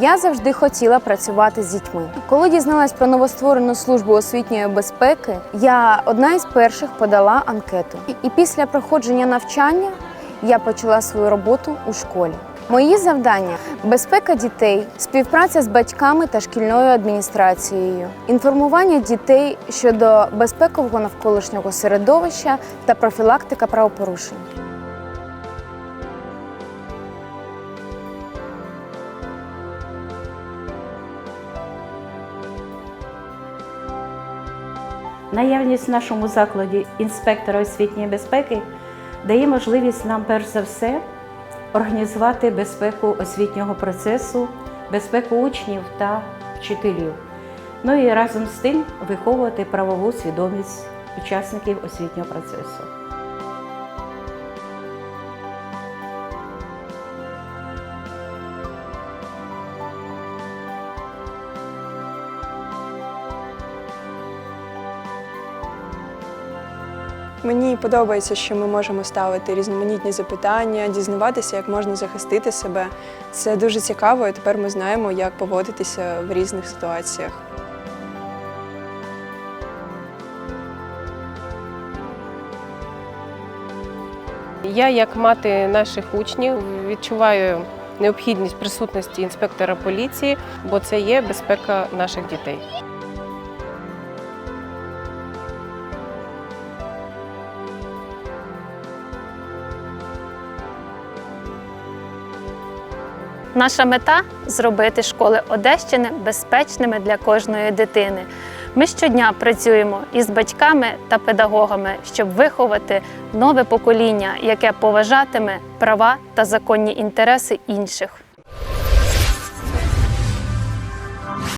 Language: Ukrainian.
Я завжди хотіла працювати з дітьми. Коли дізналась про новостворену службу освітньої безпеки, я одна із перших подала анкету. І після проходження навчання я почала свою роботу у школі. Мої завдання безпека дітей, співпраця з батьками та шкільною адміністрацією, інформування дітей щодо безпекового навколишнього середовища та профілактика правопорушень. Наявність в нашому закладі інспектора освітньої безпеки дає можливість нам перш за все організувати безпеку освітнього процесу, безпеку учнів та вчителів. Ну і разом з тим виховувати правову свідомість учасників освітнього процесу. Мені подобається, що ми можемо ставити різноманітні запитання, дізнаватися, як можна захистити себе. Це дуже цікаво, і тепер ми знаємо, як поводитися в різних ситуаціях. Я, як мати наших учнів, відчуваю необхідність присутності інспектора поліції, бо це є безпека наших дітей. Наша мета зробити школи Одещини безпечними для кожної дитини. Ми щодня працюємо із батьками та педагогами, щоб виховати нове покоління, яке поважатиме права та законні інтереси інших.